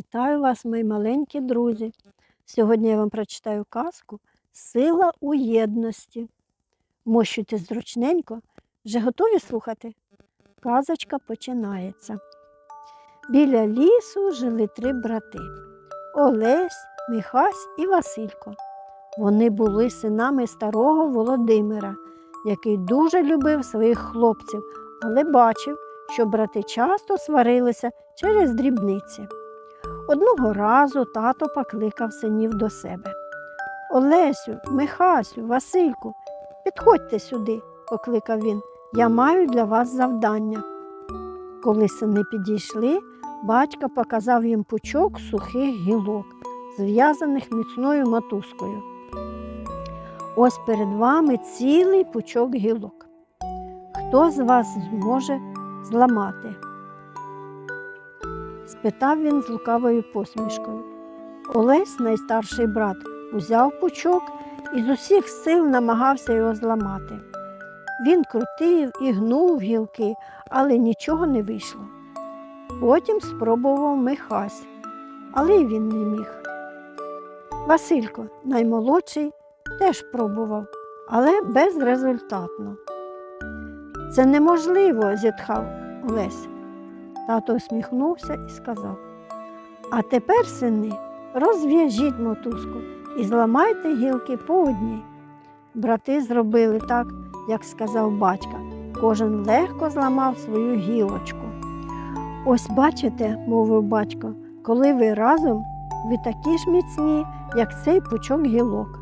Вітаю вас, мої маленькі друзі. Сьогодні я вам прочитаю казку Сила у єдності. Мощуйте зручненько, вже готові слухати? Казочка починається. Біля лісу жили три брати Олесь, Михась і Василько. Вони були синами старого Володимира, який дуже любив своїх хлопців, але бачив, що брати часто сварилися через дрібниці. Одного разу тато покликав синів до себе. Олесю, Михасю, Васильку, підходьте сюди, покликав він. Я маю для вас завдання. Коли сини підійшли, батько показав їм пучок сухих гілок, зв'язаних міцною мотузкою. Ось перед вами цілий пучок гілок. Хто з вас зможе зламати? Спитав він з лукавою посмішкою. Олесь, найстарший брат, узяв пучок і з усіх сил намагався його зламати. Він крутив і гнув гілки, але нічого не вийшло. Потім спробував Михась, але й він не міг. Василько, наймолодший, теж пробував, але безрезультатно. Це неможливо, зітхав Олесь. Тато усміхнувся і сказав: А тепер, сини, розв'яжіть мотузку і зламайте гілки по одній. Брати зробили так, як сказав батько. Кожен легко зламав свою гілочку. Ось бачите, мовив батько, коли ви разом, ви такі ж міцні, як цей пучок гілок.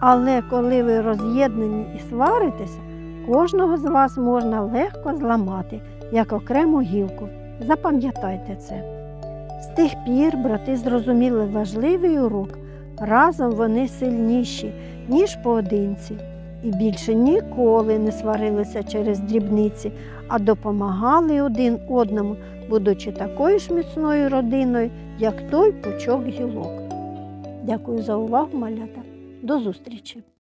Але коли ви роз'єднані і сваритеся, кожного з вас можна легко зламати, як окрему гілку. Запам'ятайте це. З тих пір брати зрозуміли важливий урок. Разом вони сильніші, ніж поодинці, і більше ніколи не сварилися через дрібниці, а допомагали один одному, будучи такою ж міцною родиною, як той пучок гілок. Дякую за увагу, малята. До зустрічі!